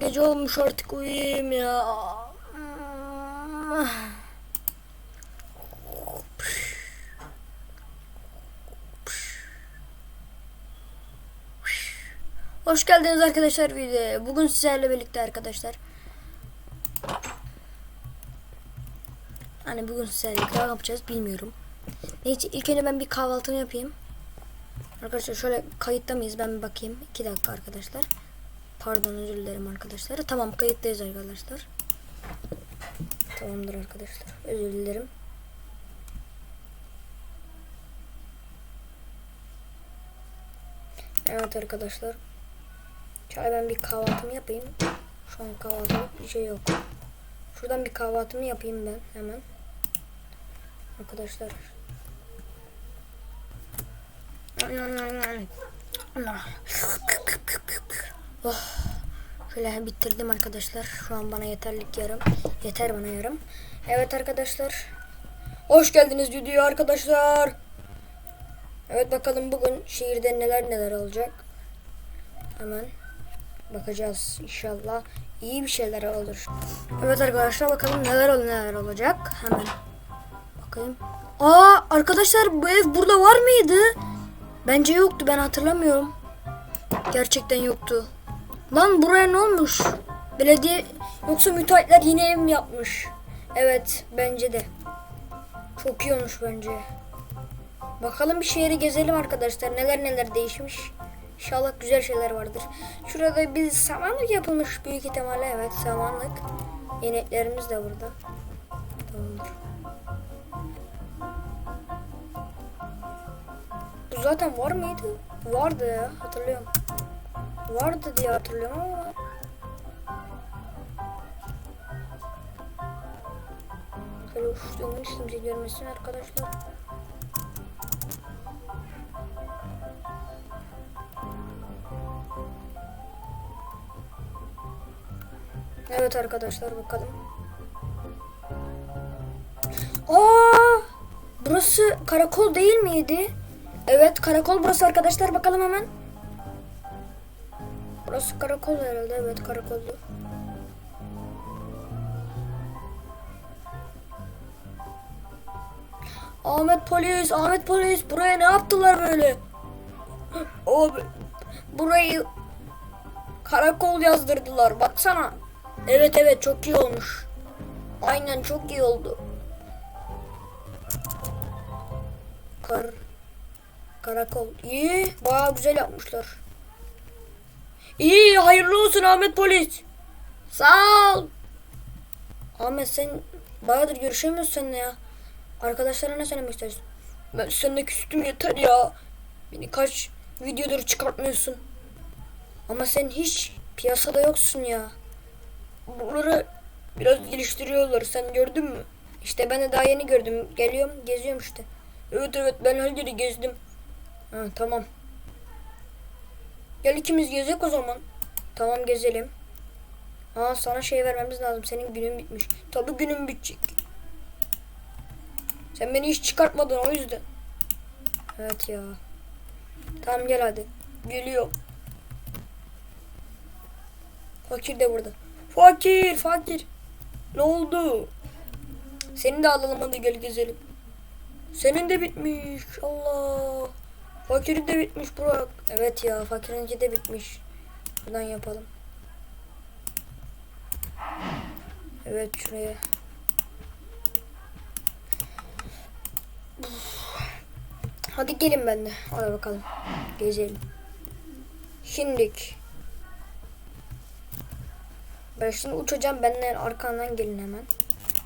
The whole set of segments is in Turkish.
gece olmuş artık uyuyayım ya. Hoş geldiniz arkadaşlar videoya. Bugün sizlerle birlikte arkadaşlar. Hani bugün sizlerle ne yapacağız bilmiyorum. Neyse ilk önce ben bir kahvaltımı yapayım. Arkadaşlar şöyle kayıtta mıyız ben bir bakayım. 2 dakika arkadaşlar. Pardon özür dilerim arkadaşlar. Tamam kayıttayız arkadaşlar. Tamamdır arkadaşlar. Özür dilerim. Evet arkadaşlar. Şöyle ben bir kahvaltımı yapayım. Şu an kahvaltılık bir şey yok. Şuradan bir kahvaltımı yapayım ben hemen. Arkadaşlar. Oh. Şöyle bitirdim arkadaşlar. Şu an bana yeterlik yarım. Yeter bana yarım. Evet arkadaşlar. Hoş geldiniz videoya arkadaşlar. Evet bakalım bugün şehirde neler neler olacak. Hemen bakacağız inşallah. iyi bir şeyler olur. Evet arkadaşlar bakalım neler ol neler olacak. Hemen bakayım. Aa arkadaşlar bu ev burada var mıydı? Bence yoktu ben hatırlamıyorum. Gerçekten yoktu. Lan buraya ne olmuş? Belediye yoksa müteahhitler yine ev mi yapmış? Evet bence de. Çok iyi olmuş bence. Bakalım bir şehri gezelim arkadaşlar. Neler neler değişmiş. İnşallah güzel şeyler vardır. Şurada bir samanlık yapılmış büyük ihtimalle. Evet samanlık. İneklerimiz de burada. Tamamdır. Bu zaten var mıydı? Vardı ya hatırlıyorum. Vardı diye hatırlıyorum ama. Şöyle uçtuğumun hiç kimse görmesin arkadaşlar. Evet arkadaşlar bakalım. Aa! Burası karakol değil miydi? Evet karakol burası arkadaşlar bakalım hemen. Burası karakol herhalde evet karakoldu. Ahmet polis, Ahmet polis buraya ne yaptılar böyle? Abi burayı karakol yazdırdılar baksana. Evet evet çok iyi olmuş. Aynen çok iyi oldu. Kar karakol. İyi, bayağı güzel yapmışlar. İyi, hayırlı olsun Ahmet polis. Sağ ol. Ahmet sen bayağıdır görüşemiyorsun seninle ya. Arkadaşlara ne söylemek istersin? Ben seninle küstüm yeter ya. Beni kaç videodur çıkartmıyorsun. Ama sen hiç piyasada yoksun ya. Buraları biraz geliştiriyorlar. Sen gördün mü? İşte ben de daha yeni gördüm. Geliyorum, geziyorum işte. Evet evet ben her yeri gezdim. Ha, tamam. Gel ikimiz gezek o zaman. Tamam gezelim. Aa sana şey vermemiz lazım. Senin günün bitmiş. Tabi günün bitecek. Sen beni hiç çıkartmadın o yüzden. Evet ya. Tamam gel hadi. Geliyor. Fakir de burada. Fakir, fakir. Ne oldu? Seni de alalım hadi gel gezelim. Senin de bitmiş. Allah. Fakirin de bitmiş Burak. Evet ya fakirinci de bitmiş. Buradan yapalım. Evet şuraya. Hadi gelin ben de. Hadi bakalım. Gezelim. Şimdik. Ben şimdi uçacağım. Benden arkandan gelin hemen.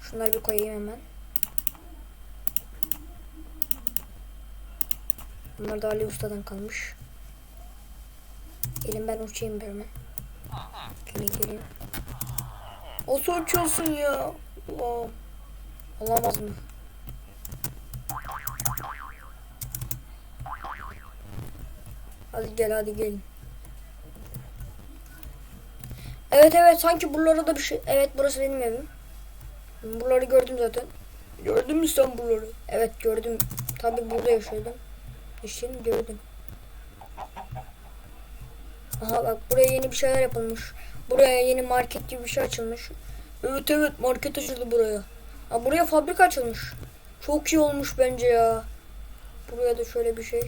Şunları bir koyayım hemen. Bunlar da Ali Usta'dan kalmış. Gelin ben uçayım bir hemen. Gelin gelin. Nasıl uçuyorsun ya? Allah. Olamaz mı? Hadi gel hadi gelin. Evet evet sanki buralarda da bir şey. Evet burası benim evim. Buraları gördüm zaten. Gördün mü sen buraları? Evet gördüm. Tabi burada yaşıyordum. Şimdi gördüm. Aha bak buraya yeni bir şeyler yapılmış. Buraya yeni market gibi bir şey açılmış. Evet evet market açıldı buraya. Ha, buraya fabrika açılmış. Çok iyi olmuş bence ya. Buraya da şöyle bir şey.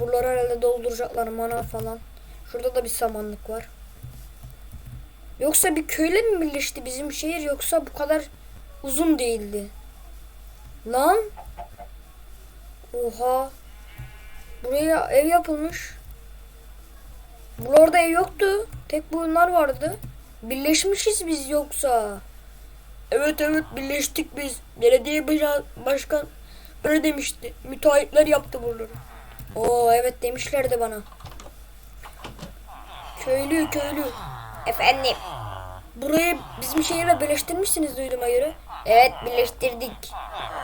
Buraları herhalde dolduracaklar mana falan. Şurada da bir samanlık var. Yoksa bir köyle mi birleşti bizim şehir yoksa bu kadar uzun değildi. Lan. Oha. Buraya ev yapılmış. Buralarda ev yoktu. Tek bunlar vardı. Birleşmişiz biz yoksa. Evet evet birleştik biz. Belediye başkan öyle demişti. Müteahhitler yaptı buraları. Oo evet demişlerdi bana. Köylü köylü. Efendim. Burayı bizim şehirle birleştirmişsiniz duyduğuma göre. Evet birleştirdik.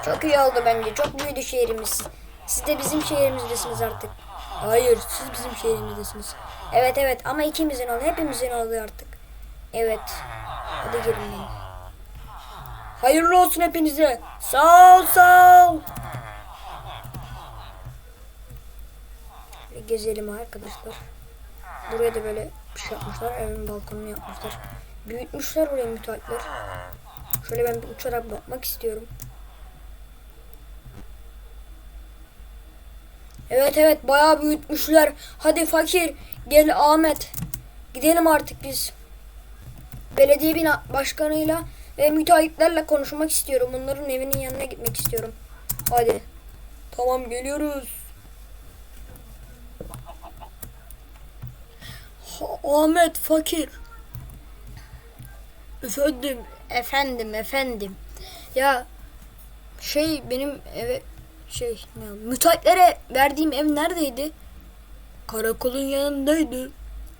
Çok iyi oldu bence. Çok büyüdü şehrimiz. Siz de bizim şehrimizdesiniz artık. Hayır siz bizim şehrimizdesiniz. Evet evet ama ikimizin oldu. Hepimizin oldu artık. Evet. Hadi benim. Hayırlı olsun hepinize. Sağ ol sağ ol. Gezelim arkadaşlar. Buraya da böyle bir şey yapmışlar. Evin balkonunu yapmışlar. Büyütmüşler burayı müteahhitler. Şöyle ben bir uçarak bakmak istiyorum. Evet evet bayağı büyütmüşler. Hadi fakir gel Ahmet. Gidelim artık biz. Belediye bina başkanıyla ve müteahhitlerle konuşmak istiyorum. Onların evinin yanına gitmek istiyorum. Hadi. Tamam geliyoruz. Ahmet fakir. Efendim, efendim, efendim. Ya şey benim eve şey ne, müteahhitlere verdiğim ev neredeydi? Karakolun yanındaydı.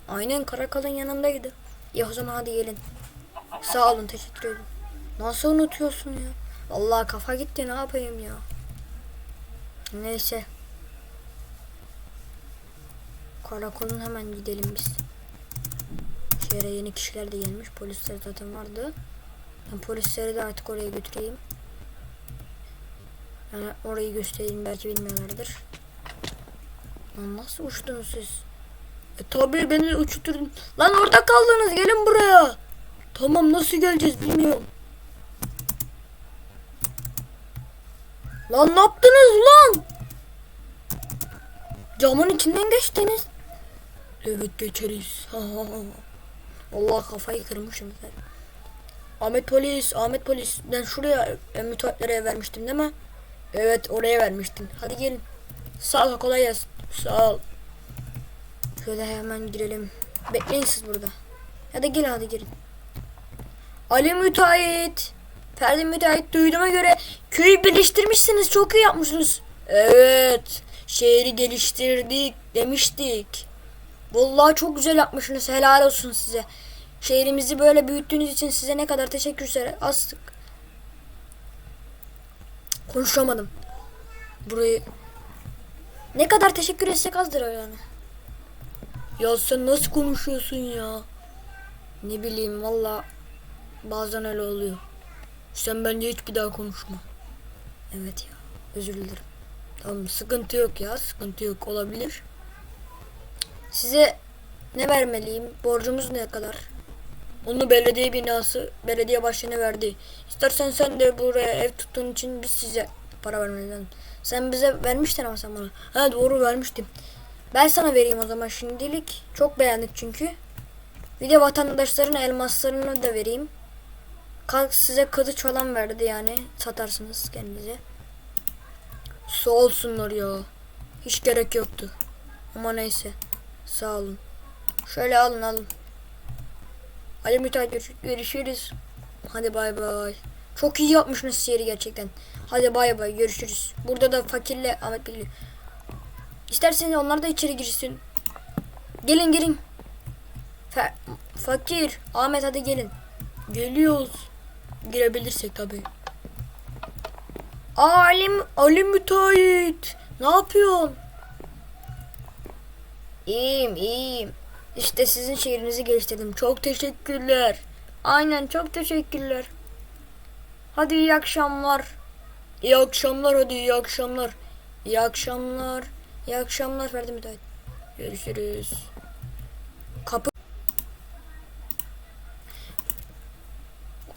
Aynen karakolun yanındaydı. Ya o zaman hadi gelin. Sağ olun teşekkür ederim. Nasıl unutuyorsun ya? Vallahi kafa gitti ne yapayım ya. Neyse. Karakolun hemen gidelim biz. Şehre yeni kişiler de gelmiş. Polisler zaten vardı. Ben polisleri de artık oraya götüreyim. Yani orayı göstereyim belki bilmiyorlardır. Lan nasıl uçtunuz siz? E tabi beni uçurdun. Lan orada kaldınız gelin buraya. Tamam nasıl geleceğiz bilmiyorum. Lan ne yaptınız lan? Camın içinden geçtiniz. Evet geçeriz. Allah kafayı kırmışım ben. Ahmet polis, Ahmet polis. Ben şuraya müteahhitlere vermiştim değil mi? Evet oraya vermiştim. Hadi gelin. Sağ ol kolay gelsin. Sağ ol. Şöyle hemen girelim. Bekleyin siz burada. Hadi gelin hadi gelin. Ali müteahhit. Ferdi müteahhit duyduğuma göre köyü birleştirmişsiniz. Çok iyi yapmışsınız. Evet. Şehri geliştirdik demiştik. Vallahi çok güzel yapmışsınız. Helal olsun size. Şehrimizi böyle büyüttüğünüz için size ne kadar teşekkür astık. Konuşamadım. Burayı ne kadar teşekkür etsek azdır yani. Ya sen nasıl konuşuyorsun ya? Ne bileyim valla bazen öyle oluyor. Sen bence hiç bir daha konuşma. Evet ya özür dilerim. Tamam sıkıntı yok ya sıkıntı yok olabilir. Size ne vermeliyim? Borcumuz ne kadar? Onu belediye binası, belediye başkanı verdi. İstersen sen de buraya ev tuttuğun için biz size para vermeliyiz. Sen bize vermiştin ama sen bana. Ha doğru vermiştim. Ben sana vereyim o zaman şimdilik. Çok beğendik çünkü. Bir de vatandaşların elmaslarını da vereyim. Kalk size kılıç falan verdi yani. Satarsınız kendinize. Sağ olsunlar ya. Hiç gerek yoktu. Ama neyse. Sağ olun. Şöyle alın alın. Hadi müteahhit görüşürüz. Hadi bay bay. Çok iyi yapmışsınız sihiri gerçekten. Hadi bay bay görüşürüz. Burada da fakirle Ahmet Beyli. İsterseniz onlar da içeri girsin. Gelin gelin. Fa- fakir Ahmet hadi gelin. Geliyoruz. Girebilirsek tabi. Ali, Ali müteahhit. Ne yapıyorsun? İyiyim iyiyim. İşte sizin şehrinizi geliştirdim. Çok teşekkürler. Aynen çok teşekkürler. Hadi iyi akşamlar. İyi akşamlar hadi iyi akşamlar. İyi akşamlar. İyi akşamlar Ferdi Müteahhit. Görüşürüz. Kapı.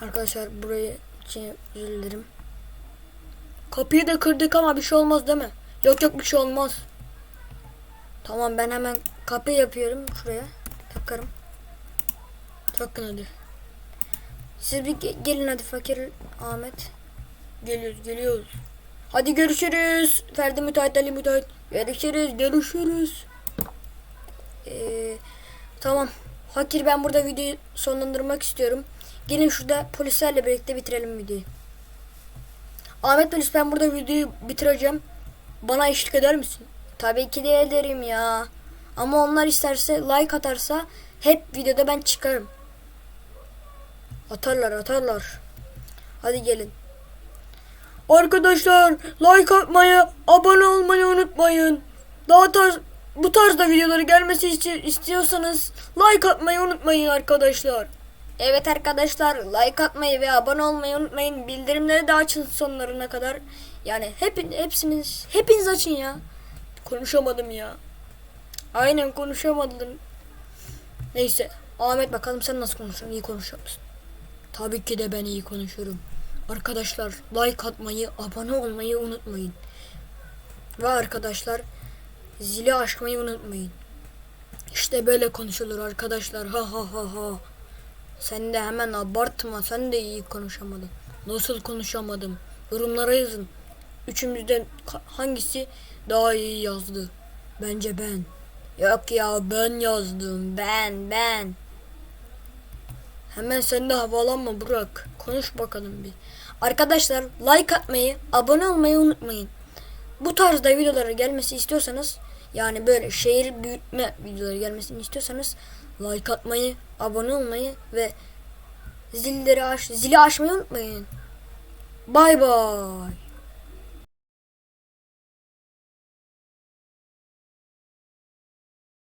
Arkadaşlar burayı için özür. Kapıyı da kırdık ama bir şey olmaz değil mi? Yok yok bir şey olmaz. Tamam ben hemen kapı yapıyorum şuraya. Takarım. Takın hadi. Siz bir ge- gelin hadi fakir Ahmet. Geliyoruz geliyoruz. Hadi görüşürüz. Ferdi müteahhit Ali müteahhit. Görüşürüz görüşürüz. Ee, tamam. Fakir ben burada videoyu sonlandırmak istiyorum. Gelin şurada polislerle birlikte bitirelim videoyu. Ahmet polis ben burada videoyu bitireceğim. Bana eşlik eder misin? Tabii ki de ederim ya. Ama onlar isterse like atarsa hep videoda ben çıkarım. Atarlar atarlar. Hadi gelin. Arkadaşlar like atmayı, abone olmayı unutmayın. Daha tarz bu tarzda videoları gelmesi isti- istiyorsanız like atmayı unutmayın arkadaşlar. Evet arkadaşlar like atmayı ve abone olmayı unutmayın. Bildirimleri de açın sonlarına kadar. Yani hep, hepsiniz hepiniz açın ya. Konuşamadım ya. Aynen konuşamadım. Neyse Ahmet bakalım sen nasıl konuşuyorsun? İyi konuşuyor musun? Tabii ki de ben iyi konuşuyorum. Arkadaşlar like atmayı, abone olmayı unutmayın. Ve arkadaşlar zili açmayı unutmayın. İşte böyle konuşulur arkadaşlar. Ha ha ha ha. Sen de hemen abartma. Sen de iyi konuşamadın. Nasıl konuşamadım? Yorumlara yazın. Üçümüzden hangisi daha iyi yazdı? Bence ben. Yok ya ben yazdım. Ben ben. Hemen sen de havalanma Burak. Konuş bakalım bir. Arkadaşlar like atmayı, abone olmayı unutmayın. Bu tarzda videolara gelmesi istiyorsanız yani böyle şehir büyütme videoları gelmesini istiyorsanız like atmayı, abone olmayı ve zilleri aç, zili açmayı unutmayın. Bay bay.